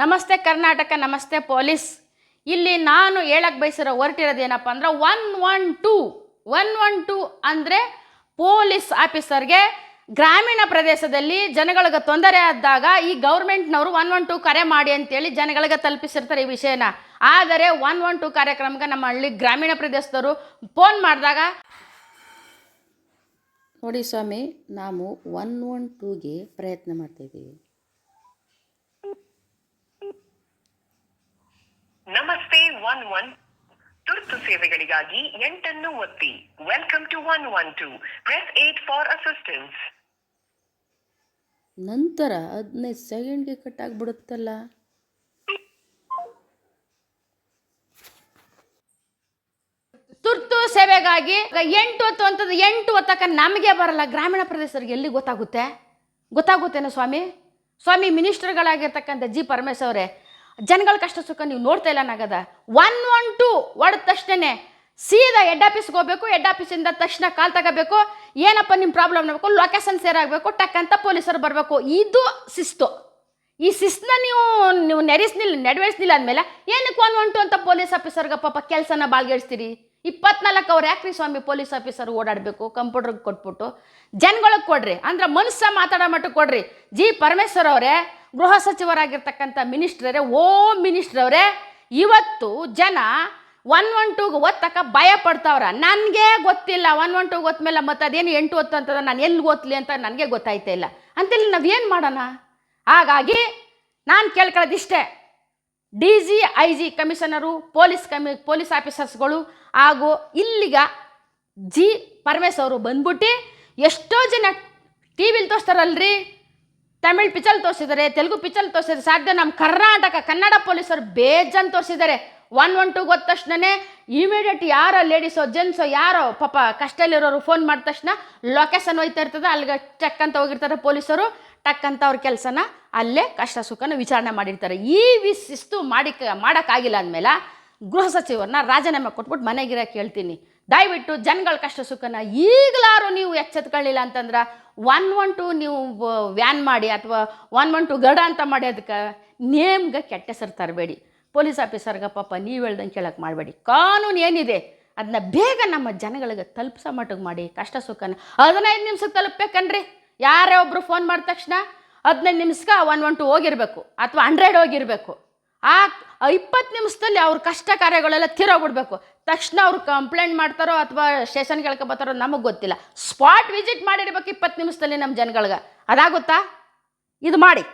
ನಮಸ್ತೆ ಕರ್ನಾಟಕ, ನಮಸ್ತೆ ಪೊಲೀಸ್. ಇಲ್ಲಿ ನಾನು ಹೇಳಕ್ಕೆ ಬಯಸಿರೋ ಹೊರಟಿರೋದು ಏನಪ್ಪ ಅಂದ್ರೆ one one two one one two ಅಂದರೆ ಪೊಲೀಸ್ ಆಫೀಸರ್ಗೆ ಗ್ರಾಮೀಣ ಪ್ರದೇಶದಲ್ಲಿ ಜನಗಳಿಗೆ ತೊಂದರೆ ಆದಾಗ ಈ ಗೌರ್ಮೆಂಟ್ನವರು ಒನ್ ಒನ್ ಟೂ ಕರೆ ಮಾಡಿ ಅಂತೇಳಿ ಜನಗಳಿಗೆ ತಲುಪಿಸಿರ್ತಾರೆ ಈ ವಿಷಯನ. ಆದರೆ ಒನ್ ಒನ್ ಟೂ ಕಾರ್ಯಕ್ರಮಕ್ಕೆ ನಮ್ಮ ಹಳ್ಳಿ ಗ್ರಾಮೀಣ ಪ್ರದೇಶದವರು ಫೋನ್ ಮಾಡಿದಾಗ, ನೋಡಿ ಸ್ವಾಮಿ, ನಾವು ಒನ್ ಒನ್ ಟೂಗೆ ಪ್ರಯತ್ನ ಮಾಡ್ತಾಯಿದ್ದೀವಿ ನಮಸ್ತೆ ಒನ್ ಒನ್. ತುರ್ತು ಸೇವೆಗಳಿಗಾಗಿ ಎಂಟನ್ನು ಒತ್ತಿ. Welcome to one one two press eight for assistance ನಂತರ ಹದಿನೈದು ಸೆಕೆಂಡ್ಗೆ ಕಟ್ ಆಗಿಬಿಡುತ್ತಲ್ಲ ತುರ್ತು ಸೇವೆಗಾಗಿ ಎಂಟು ಹೊತ್ತು ಅಂತಂದು ಎಂಟು ಹೊತ್ತಕ್ಕ ನಮಗೆ ಬರಲ್ಲ. ಗ್ರಾಮೀಣ ಪ್ರದೇಶರಿಗೆ ಎಲ್ಲಿ ಗೊತ್ತಾಗುತ್ತೆ? ಗೊತ್ತಾಗುತ್ತೇನೋ ಸ್ವಾಮಿ? ಸ್ವಾಮಿ ಮಿನಿಸ್ಟರ್ಗಳಾಗಿರ್ತಕ್ಕಂಥ ಜಿ ಪರಮೇಶ್ ಅವರೇ ಜನಗಳ ಕಷ್ಟ ಸುಖ ನೀವು ನೋಡ್ತಾ ಇಲ್ಲ ನಾಗದ. ಒನ್ ಒನ್ ಟು ಹೊಡೆದ ತಕ್ಷಣನೇ ಸೀದಾ ಹೆಡ್ ಆಫೀಸ್ಗೆ ಹೋಗ್ಬೇಕು ಹೆಡ್ ಆಫೀಸಿಂದ ತಕ್ಷಣ ಕಾಲ್ ತಗೋಬೇಕು, ಏನಪ್ಪ ನಿಮ್ಮ ಪ್ರಾಬ್ಲಮ್ ನೋಡ್ಬೇಕು ಲೊಕೇಶನ್ ಸೇರ್ ಆಗಬೇಕು, ಟಕ್ ಅಂತ ಪೊಲೀಸರು ಬರಬೇಕು. ಇದು ಶಿಸ್ತು. ಈ ಶಿಸ್ತನ್ನ ನೀವು ನೀವು ನೆರೆಸ್ನಿಲ್ಲ ನೆರವೇರಿಸ್ನಿಲ್ಲ ಅಂದಮೇಲೆ ಏನಕ್ಕೆ ಒನ್ ಒನ್ ಟು ಅಂತ ಪೊಲೀಸ್ ಆಫೀಸರ್ಗೆ ಪಾಪ ಕೆಲಸನ ಬಾಳ್ಗೆಡ್ಸ್ತೀರಿ ಇಪ್ಪತ್ನಾಲ್ಕು ಅವ್ರು ಯಾಕ್ರಿ ಸ್ವಾಮಿ ಪೊಲೀಸ್ ಆಫೀಸರ್ ಓಡಾಡಬೇಕು? ಕಂಪ್ಯೂಟರ್ಗೆ ಕೊಟ್ಬಿಟ್ಟು. ಜನಗಳಿಗೆ ಕೊಡ್ರಿ. ಅಂದ್ರೆ ಮನುಷ್ಯ ಮಾತಾಡೋ ಮಟ್ಟಕ್ಕೆ ಕೊಡ್ರಿ. ಜಿ ಪರಮೇಶ್ವರ್ ಅವರೇ, ಗೃಹ ಸಚಿವರಾಗಿರ್ತಕ್ಕಂಥ ಮಿನಿಸ್ಟ್ರರೇ, ಓಂ ಮಿನಿಸ್ಟ್ರ್ ಅವರೇ, ಇವತ್ತು ಜನ ಒನ್ ಒನ್ ಟೂಗೆ ಓದ್ತಕ್ಕ ಭಯ ಪಡ್ತಾವ್ರ. ನನಗೆ ಗೊತ್ತಿಲ್ಲ. ಒನ್ ಒನ್ ಟೂಗೆ ಓದ್ಮೇಲೆ ಮತ್ತೆ ಅದೇನು ಎಂಟು ಹೊತ್ತು ಅಂತದ ನಾನು ಎಲ್ಲಿ ಓದ್ಲಿ ಅಂತ ನನಗೆ ಗೊತ್ತಾಯ್ತಾ ಇಲ್ಲ. ಅಂತೇಳಿ ನಾವೇನು ಮಾಡೋಣ? ಹಾಗಾಗಿ ನಾನು ಕೇಳ್ಕೊಳ್ಳೋದಿಷ್ಟೇ. D G I G commissioner, police ಕಮಿ, police ಆಫೀಸರ್ಸ್ಗಳು ಹಾಗೂ ಇಲ್ಲಿಗ ಜಿ ಪರಮೇಶ್ ಅವರು ಬಂದ್ಬಿಟ್ಟು ಎಷ್ಟೋ ಜನ ಟಿ ವಿಲಿ ತೋರಿಸ್ತಾರಲ್ರಿ? ತಮಿಳ್ ಪಿಕ್ಚರ್ ತೋರಿಸಿದ್ದಾರೆ ತೆಲುಗು ಪಿಕ್ಚರ್ ತೋರಿಸಿದ್ರೆ, ಸಾಧ್ಯ ನಮ್ಮ ಕರ್ನಾಟಕ, ಕನ್ನಡ ಪೊಲೀಸರು ಬೇಜನ್ ತೋರಿಸಿದ್ದಾರೆ ಒನ್ ಒನ್ ಟು ಗೊತ್ತ ತಕ್ಷಣನೇ ಇಮಿಡಿಯೇಟ್ ಯಾರೋ ಲೇಡೀಸೋ, ಜೆಂಟ್ಸೋ, ಯಾರೋ ಪಾಪ ಕಷ್ಟಲ್ಲಿರೋರು ಫೋನ್ ಮಾಡಿದ ತಕ್ಷಣ ಲೊಕೇಶನ್ ಹೋಯ್ತಾ ಇರ್ತದೆ, ಅಲ್ಲಿಗೆ ಚೆಕ್ ಅಂತ ಹೋಗಿರ್ತಾರೆ ಪೊಲೀಸರು. ಅಂತ ಅವ್ರ ಕೆಲಸನ ಅಲ್ಲೇ ಕಷ್ಟ ಸುಖನ ವಿಚಾರಣೆ ಮಾಡಿರ್ತಾರೆ. ಈ ವಿಶಿಸ್ತು ಮಾಡಿ ಮಾಡೋಕ್ಕಾಗಿಲ್ಲ ಅಂದಮೇಲೆ ಗೃಹ ಸಚಿವರನ್ನ ರಾಜೀನಾಮೆ ಕೊಟ್ಬಿಟ್ಟು ಮನೆಗಿರ ಹೇಳ್ತೀನಿ ದಯವಿಟ್ಟು ಜನಗಳ ಕಷ್ಟ ಸುಖನ ಈಗಲಾರು ನೀವು ಎಚ್ಚೆತ್ಕೊಳ್ಳಿಲ್ಲ ಅಂತಂದ್ರೆ ಒನ್ ಒನ್ ಟು ನೀವು ವ್ಯಾನ್ ಮಾಡಿ ಅಥವಾ ಒನ್ ಒನ್ ಟು ಗಡ ಅಂತ ಮಾಡಿ ಅದಕ್ಕೆ ನೇಮ್ಗೆ ಕೆಟ್ಟ ಹೆಸರು ತರಬೇಡಿ. ಪೊಲೀಸ್ ಆಫೀಸರ್ಗೆ ಪಾಪ ನೀವು ಹೇಳ್ದಂಗೆ ಕೇಳಕ್ಕೆ ಮಾಡಬೇಡಿ. ಕಾನೂನು ಏನಿದೆ ಅದನ್ನ ಬೇಗ ನಮ್ಮ ಜನಗಳಿಗೆ ತಲುಪಿಸೋ ಮಟ್ಟಿಗೆ ಮಾಡಿ ಕಷ್ಟ ಸುಖನ. ಹದಿನೈದು ನಿಮಿಷಕ್ಕೆ ತಲುಪಬೇಕನ್ರಿ? ಯಾರೇ ಒಬ್ಬರು ಫೋನ್ ಮಾಡಿದ ತಕ್ಷಣ ಹದಿನೈದು ನಿಮಿಷಕ್ಕೆ ಒನ್ ಒನ್ ಟು ಹೋಗಿರಬೇಕು ಅಥವಾ ಹಂಡ್ರೆಡ್ ಹೋಗಿರಬೇಕು. ಆ ಇಪ್ಪತ್ತು ನಿಮಿಷದಲ್ಲಿ ಅವ್ರ ಕಷ್ಟ ಕಾರ್ಯಗಳೆಲ್ಲ ತೀರೋಗ್ಬಿಡ್ಬೇಕು. ತಕ್ಷಣ ಅವ್ರು ಕಂಪ್ಲೇಂಟ್ ಮಾಡ್ತಾರೋ ಅಥವಾ ಸ್ಟೇಷನ್ ಕೇಳ್ಕೊಬತ್ತಾರೋ ನಮಗೆ ಗೊತ್ತಿಲ್ಲ. ಸ್ಪಾಟ್ ವಿಸಿಟ್ ಮಾಡಿರ್ಬೇಕು ಇಪ್ಪತ್ತು ನಿಮಿಷದಲ್ಲಿ ನಮ್ಮ ಜನಗಳಿಗೆ. ಅದಾಗುತ್ತಾ? ಇದು ಮಾಡಿ.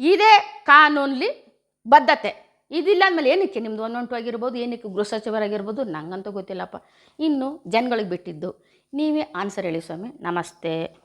ಇದೇ ಕಾನೂನಲ್ಲಿ ಬದ್ಧತೆ. ಇದಿಲ್ಲ ಅಂದಮೇಲೆ ಏನಕ್ಕೆ ನಿಮ್ದು ಒಂದೊಂಟು ಆಗಿರ್ಬೋದು, ಏನಕ್ಕೆ ಗೃಹ ಸಚಿವರಾಗಿರ್ಬೋದು ನಂಗಂತೂ ಗೊತ್ತಿಲ್ಲಪ್ಪ. ಇನ್ನು ಜನಗಳಿಗೆ ಬಿಟ್ಟಿದ್ದು. ನೀವೇ ಆನ್ಸರ್ ಹೇಳಿ ಸ್ವಾಮಿ. ನಮಸ್ತೆ.